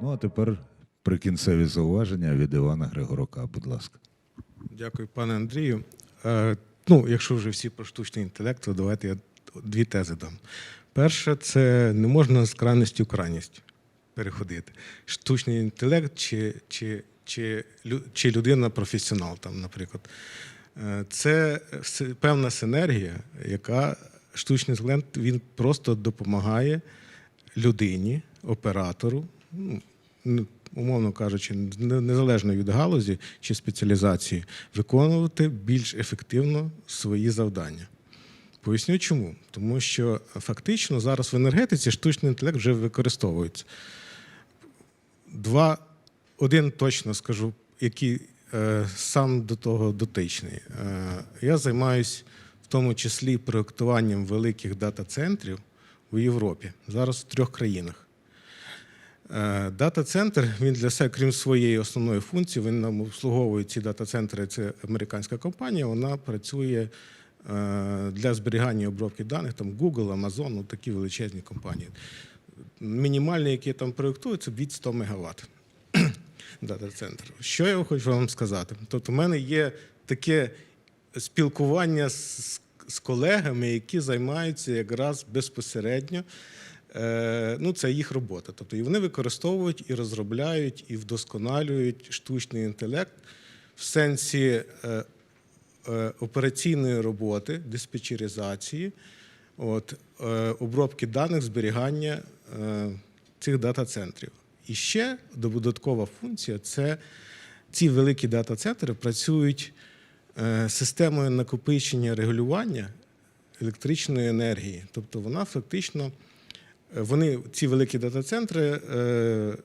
Ну, а тепер прикінцеві зауваження від Івана Григорука, будь ласка. Дякую, пане Андрію. Е, ну, якщо вже всі про штучний інтелект, то давайте я дві тези дам. Перше, це не можна з крайності в крайність переходити. Штучний інтелект чи, чи, чи, чи людина професіонал, там, наприклад. Е, Це певна синергія, яка штучний інтелект він просто допомагає людині, оператору, ну, умовно кажучи, незалежно від галузі чи спеціалізації, виконувати більш ефективно свої завдання. Поясню чому. Тому що фактично зараз в енергетиці штучний інтелект вже використовується. Два, один точно скажу, який е, сам до того дотичний. Е, я займаюся тому числі проєктуванням великих дата-центрів у Європі, зараз в трьох країнах. Е, Дата-центр він для себе, крім своєї основної функції, він нам обслуговує ці дата-центри. Це американська компанія. Вона працює е, для зберігання і обробки даних. Там Google, Amazon, ну такі величезні компанії. Мінімальний, який там проєктується, від 100 МВт. Дата-центр. Що я хочу вам сказати? Тобто, в мене є таке спілкування з, з колегами, які займаються якраз безпосередньо. Е, ну, це їх робота. Тобто і вони використовують і розробляють, і вдосконалюють штучний інтелект в сенсі е, е, операційної роботи, диспетчеризації, от, обробки даних, зберігання цих дата-центрів. І ще додаткова функція це ці великі дата-центри працюють системою накопичення регулювання електричної енергії. Тобто вона фактично, е, вони, ці великі дата-центри е,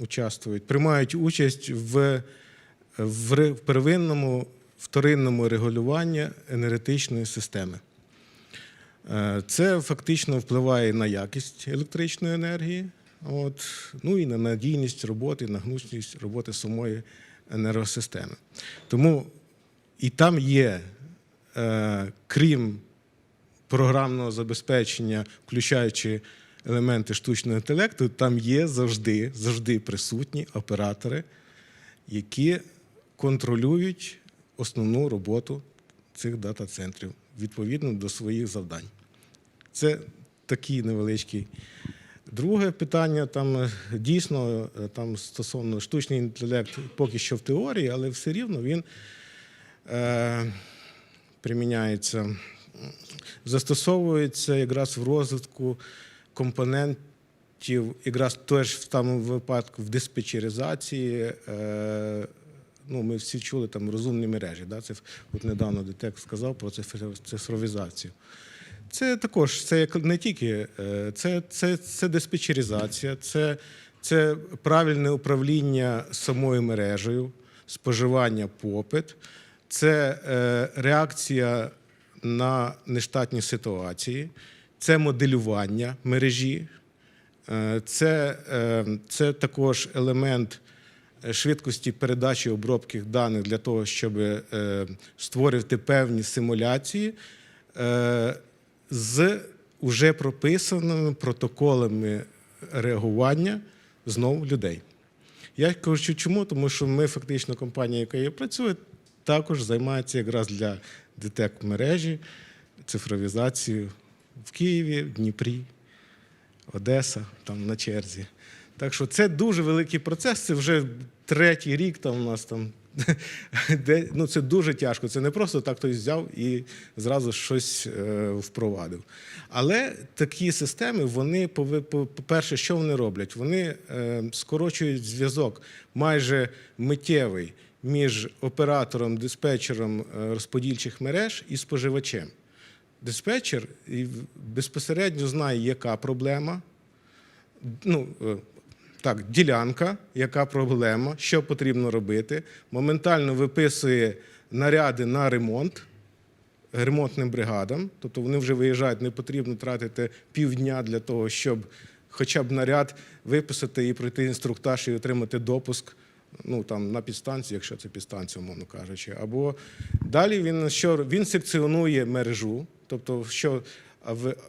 участвують, приймають участь в, в первинному, вторинному регулюванні енергетичної системи. Е, Це фактично впливає на якість електричної енергії, от, ну і на надійність роботи, на гнучність роботи самої енергосистеми. Тому і там є, е, крім програмного забезпечення, включаючи елементи штучного інтелекту, там є завжди, завжди присутні оператори, які контролюють основну роботу цих дата-центрів відповідно до своїх завдань. Це такий невеличкий. Друге питання там е, дійсно е, там стосовно штучний інтелект поки що в теорії, але все рівно він приміняється, застосовується якраз в розвитку компонентів, якраз теж в тому випадку в диспетчеризації. Е, ну, ми всі чули там розумні мережі. Да? Це от недавно ДТЕК сказав про цифровізацію. Це також це не тільки е, це, це, це диспетчеризація, це, це правильне управління самою мережею, споживання попит, це е, реакція на нештатні ситуації, це моделювання мережі, е, це, е, це також елемент швидкості передачі обробки даних для того, щоб створювати певні симуляції з уже прописаними протоколами реагування знову людей. Я кажу, чому? Тому що ми фактично компанія, яка працює, також займається якраз для ДТЕК мережі, цифровізацією в Києві, в Дніпрі, Одеса, там на черзі. Так що це дуже великий процес. Це вже третій рік там у нас там. Де, ну, це дуже тяжко. Це не просто так хтось взяв і зразу щось е, впровадив. Але такі системи, вони по- по-перше, що вони роблять? Вони е, скорочують зв'язок майже миттєвий між оператором, диспетчером е, розподільчих мереж і споживачем. Диспетчер безпосередньо знає, яка проблема, ну, е, так, ділянка, яка проблема, що потрібно робити, моментально виписує наряди на ремонт ремонтним бригадам. Тобто вони вже виїжджають, не потрібно тратити півдня для того, щоб хоча б наряд виписати і пройти інструктаж і отримати допуск ну, там, на підстанцію, якщо це підстанція, умовно кажучи. Або далі він що він секціонує мережу, тобто що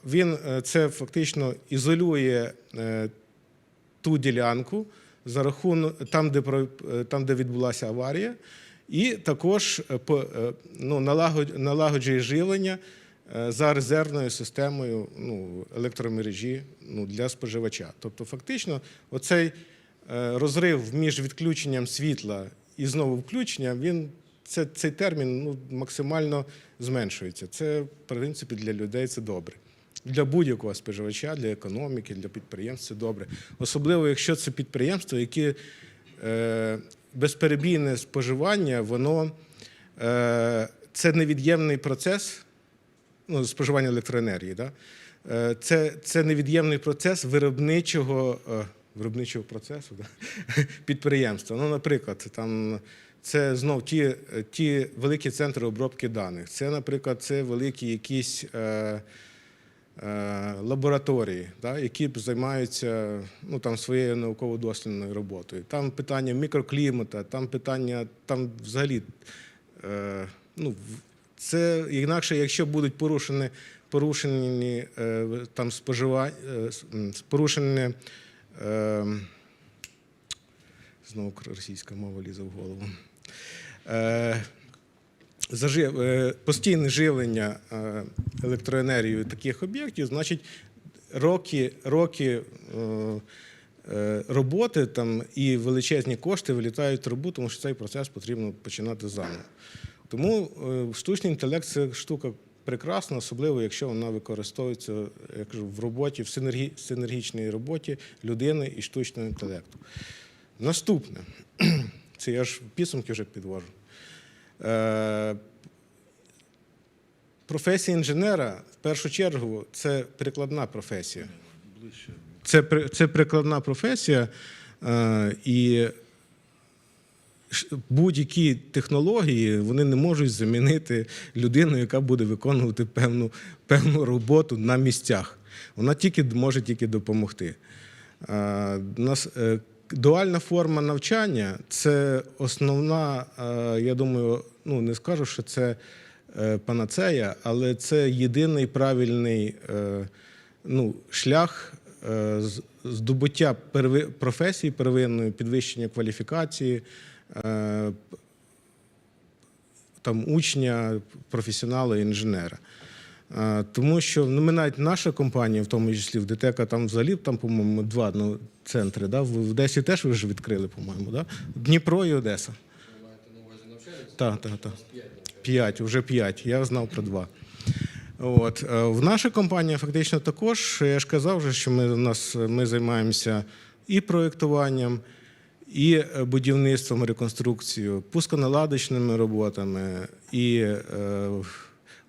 він е, це фактично ізолює е, ту ділянку за рахунок там, де е, там, де відбулася аварія, і також ну, налагоджує живлення за резервною системою ну, електромережі ну, для споживача. Тобто, фактично, оцей розрив між відключенням світла і знову включенням, він це, цей термін ну, максимально зменшується. Це, в принципі, для людей це добре. Для будь-якого споживача, для економіки, для підприємств це добре. Особливо, якщо це підприємство, яке е, безперебійне споживання, воно е, це невід'ємний процес ну, споживання електроенергії. Да? Е, Це, це невід'ємний процес виробничого, е, виробничого процесу да? підприємства. Ну, наприклад, там, це знов ті, е, ті великі центри обробки даних. Це, наприклад, це великі якісь. Е, е, Лабораторії, да, які займаються ну, там, своєю науково-дослідною роботою. Там питання мікроклімата, там питання, там взагалі е, ну, це інакше, якщо будуть порушені, порушені е, там споживання, порушені. Е, знову російська мова лізе в голову. Е, е, постійне живлення е, електроенергією таких об'єктів, значить, роки, роки роботи там, і величезні кошти вилітають в трубу, тому що цей процес потрібно починати заново. Тому штучний інтелект це штука прекрасна, особливо якщо вона використовується я кажу, в роботі, в синергі, синергічній роботі людини і штучного інтелекту. Наступне, це я ж підсумки вже підвожу. Е, Професія інженера в першу чергу це прикладна професія. Це, це прикладна професія, е, і будь-які технології вони не можуть замінити людину, яка буде виконувати певну, певну роботу на місцях. Вона тільки може тільки допомогти. Е, дуальна форма навчання це основна, е, я думаю, ну не скажу, що це е, панацея, але це єдиний правильний ну, шлях здобуття професії первинної, підвищення кваліфікації. Е, там учня, професіонала, інженера. Тому що ну, ми навіть наша компанія, в тому числі в ДТЕКа, там взагалі там, по-моєму, два ну, центри. Да? В Одесі теж ви вже відкрили, по-моєму, да? Дніпро і Одеса. Так, так, так. П'ять, вже п'ять. Я знав про два. От. е, В наша компанія фактично також, я ж казав, вже, що ми, у нас, ми займаємося і проєктуванням, і е, будівництвом, реконструкцією, пусконаладочними роботами, і е,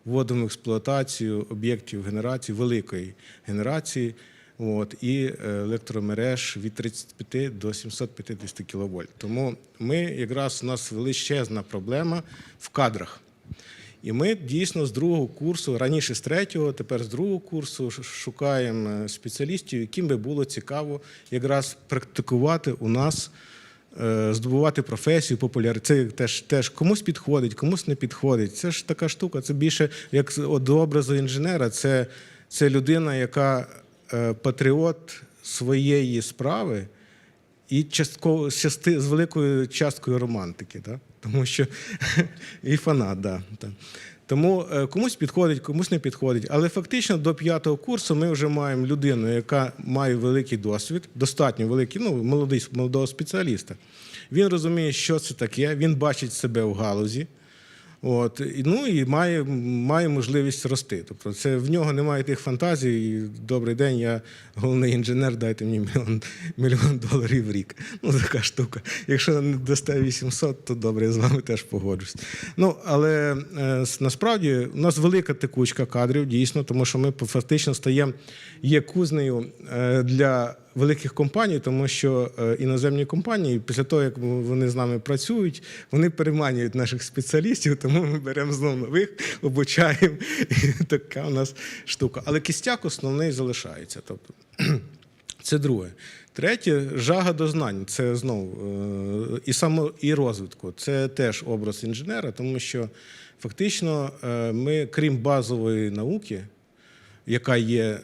вводом в експлуатацію об'єктів генерації, великої генерації, от, і е, електромереж від 35 до 750 кВт. Тому ми якраз у нас величезна проблема в кадрах. І ми дійсно з другого курсу, раніше з третього, тепер з другого курсу шукаємо е, спеціалістів, яким би було цікаво якраз практикувати у нас, е, здобувати професію, популярність. Це теж, теж комусь підходить, комусь не підходить. Це ж така штука. Це більше як до образу інженера. Це, це людина, яка е, патріот своєї справи і частково з великою часткою романтики, да? Тому що і фанат, да. Тому е, комусь підходить, комусь не підходить. Але фактично до п'ятого курсу ми вже маємо людину, яка має великий досвід, достатньо великий, ну, молодий, молодого спеціаліста. Він розуміє, що це таке, він бачить себе в галузі. От, і, ну і має, має можливість рости. Тобто це в нього немає тих фантазій. Добрий день, я головний інженер, дайте мені мільйон, мільйон доларів в рік. Ну, така штука. Якщо не дасте 800, то добре, я з вами теж погоджусь. Ну, але е, насправді у нас велика текучка кадрів, дійсно, тому що ми фактично стаємо є кузнею е, для великих компаній, тому що е, іноземні компанії, після того, як вони з нами працюють, вони переманюють наших спеціалістів, тому ми беремо знову нових, обучаємо. І така у нас штука. Але кістяк основний залишається. Тобто, це друге. Третє жага до знань. Це знову е, і само і розвитку. Це теж образ інженера, тому що фактично е, ми, крім базової науки, яка є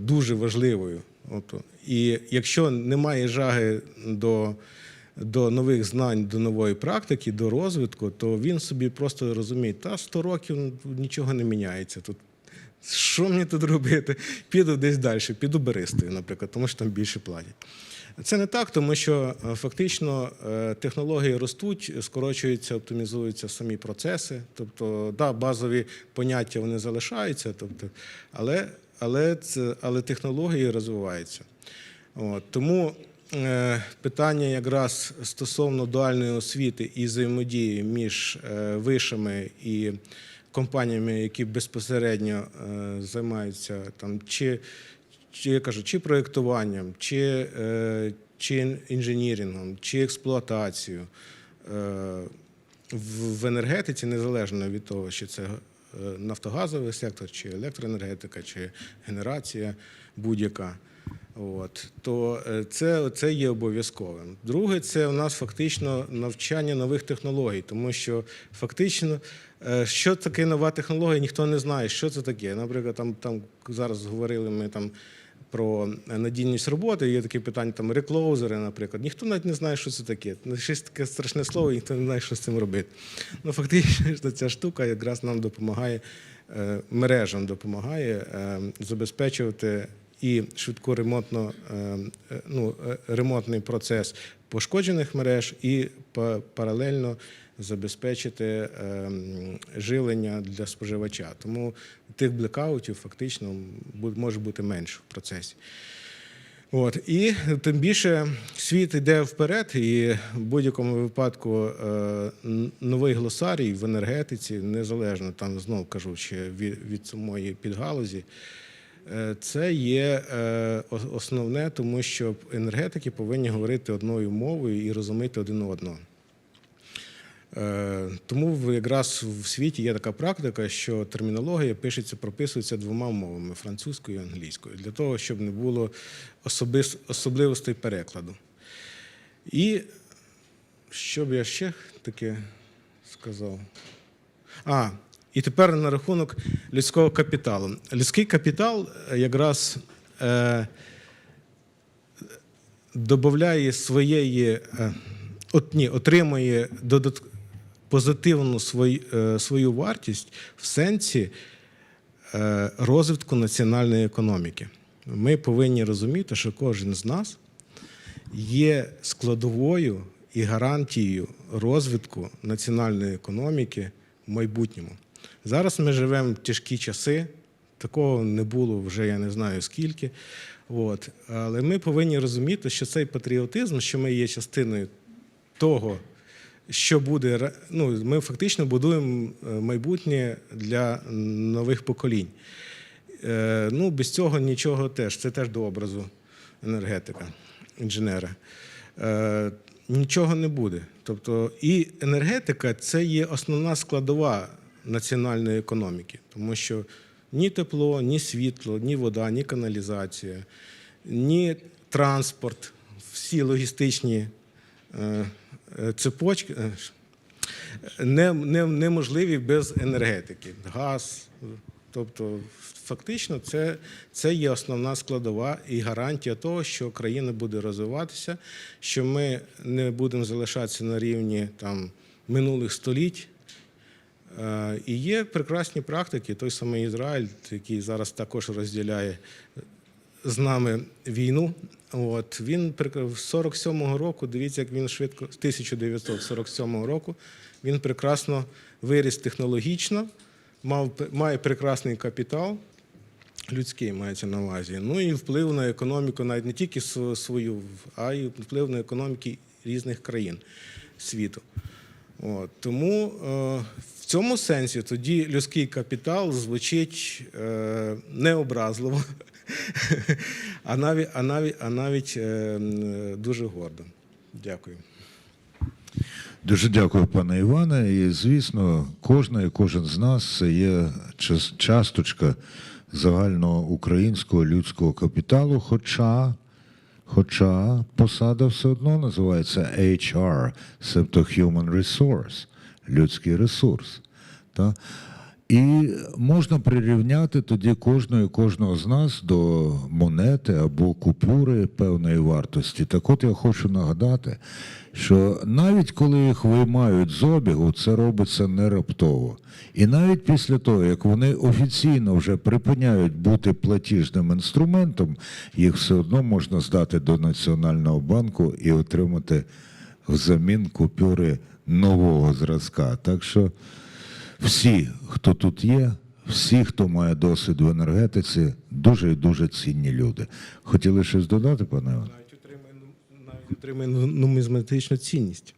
дуже важливою. От, і якщо немає жаги до, до нових знань, до нової практики, до розвитку, то він собі просто розуміє, та 100 років нічого не міняється тут. Що мені тут робити? Піду десь далі, піду баристою, наприклад, тому що там більше платять. Це не так, тому що е, фактично е, технології ростуть, скорочуються, оптимізуються самі процеси. Тобто, да, базові поняття вони залишаються, тобто, але, але, це, але технології розвиваються. От, тому е, питання якраз стосовно дуальної освіти і взаємодії між е, вишами і компаніями, які безпосередньо е, займаються там, чи, чи я кажу, чи проєктуванням, чи, е, чи інженірінгом, чи експлуатацією. Е, в, в енергетиці, незалежно від того, чи це е, нафтогазовий сектор, чи електроенергетика, чи генерація будь-яка. От, то е, це, це є обов'язковим. Друге, це у нас фактично навчання нових технологій, тому що фактично, е, що таке нова технологія, ніхто не знає, що це таке. Наприклад, там, там зараз говорили ми там про надійність роботи, є такі питання, там реклоузери, наприклад. Ніхто навіть не знає, що це таке. Ну, Щось таке страшне слово, ніхто не знає, що з цим робити. Ну, фактично, ця штука якраз нам допомагає, е, мережам допомагає забезпечувати і швидко ремонтно, е, е, ну, е, ремонтний процес пошкоджених мереж, і паралельно забезпечити м, живлення для споживача. Тому тих блекаутів фактично може бути менше в процесі. От і тим більше світ йде вперед, і в будь-якому випадку новий глосарій в енергетиці, незалежно там знов кажу, чи від, від самої підгалузі, це є е, основне, тому що енергетики повинні говорити одною мовою і розуміти один одного. Е, Тому якраз в світі є така практика, що термінологія пишеться, прописується двома мовами французькою і англійською, для того, щоб не було особливостей перекладу. І що б я ще таке сказав? А, і тепер на рахунок людського капіталу. Людський капітал е, якраз е, додає своєї, е, от, ні, отримує додат, позитивну свою, е, свою вартість в сенсі е, розвитку національної економіки. Ми повинні розуміти, що кожен з нас є складовою і гарантією розвитку національної економіки в майбутньому. Зараз ми живемо в тяжкі часи, такого не було вже я не знаю скільки. От. Але ми повинні розуміти, що цей патріотизм, що ми є частиною того, що буде, ну, ми фактично будуємо е, майбутнє для нових поколінь. Е, Ну, без цього нічого теж. Це теж до образу енергетика, інженера. Е, Нічого не буде. Тобто, і енергетика це є основна складова національної економіки, тому що ні тепло, ні світло, ні вода, ні каналізація, ні транспорт, всі логістичні е, е, цепочки е, не, не, неможливі без енергетики. Газ. Тобто, фактично, це, це є основна складова і гарантія того, що країна буде розвиватися, що ми не будемо залишатися на рівні там, минулих століть. Е, І є прекрасні практики, той самий Ізраїль, який зараз також розділяє з нами війну. От він прик- 47-го року, дивіться, як він швидко, з 1947 року, він прекрасно виріс технологічно, мав, має прекрасний капітал, людський мається на увазі. Ну і вплив на економіку, навіть не тільки свою, а й вплив на економіки різних країн світу. От, тому е, в цьому сенсі тоді людський капітал звучить е, необразливо, а навіть, а навіть, а навіть е, дуже гордо. Дякую. Дуже дякую, пане Іване. І звісно, кожна і кожен з нас це є часточка загального українського людського капіталу, хоча, хоча посада все одно називається HR, себто Human Resource, людський ресурс. Та? І можна прирівняти тоді кожного, кожного з нас до монети або купюри певної вартості. Так от я хочу нагадати, що навіть коли їх виймають з обігу, це робиться не раптово. І навіть після того, як вони офіційно вже припиняють бути платіжним інструментом, їх все одно можна здати до Національного банку і отримати взамін купюри нового зразка. Так що всі, хто тут є, всі, хто має досвід в енергетиці, дуже і дуже цінні люди. Хотіли щось додати, пане Іван? Навіть ну- нумізматичну цінність.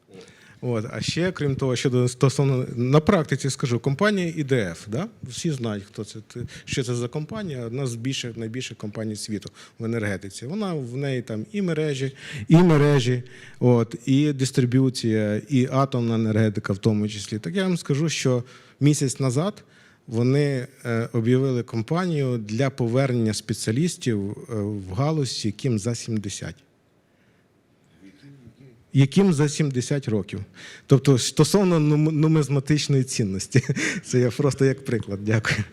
От. А ще, крім того, щодо стосовно на практиці скажу, компанія ІДФ, да? всі знають, хто це, що це за компанія, одна з більших, найбільших компаній світу в енергетиці. Вона в неї там і мережі, і мережі, от, і дистриб'юція, і атомна енергетика в тому числі. Так я вам скажу, що місяць назад вони е, об'явили компанію для повернення спеціалістів е, в галузі, яким за 70 яким за 70 років. Тобто стосовно нумизматичної цінності. Це я просто як приклад. Дякую.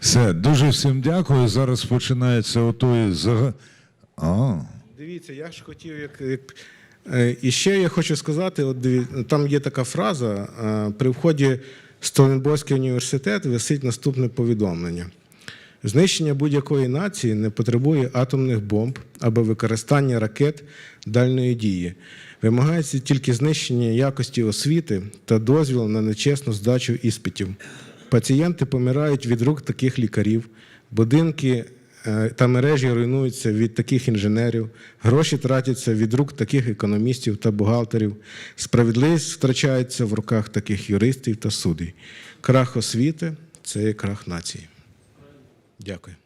Все, дуже всім дякую. Зараз починається отой зага... А, Дивіться, я ж хотів, як, е, і ще я хочу сказати: от там є така фраза: при вході в університет висить наступне повідомлення. Знищення будь-якої нації не потребує атомних бомб або використання ракет дальної дії. Вимагається тільки знищення якості освіти та дозвіл на нечесну здачу іспитів. Пацієнти помирають від рук таких лікарів, будинки та мережі руйнуються від таких інженерів, гроші тратяться від рук таких економістів та бухгалтерів, справедливість втрачається в руках таких юристів та суддів. Крах освіти це є крах нації. Дякую.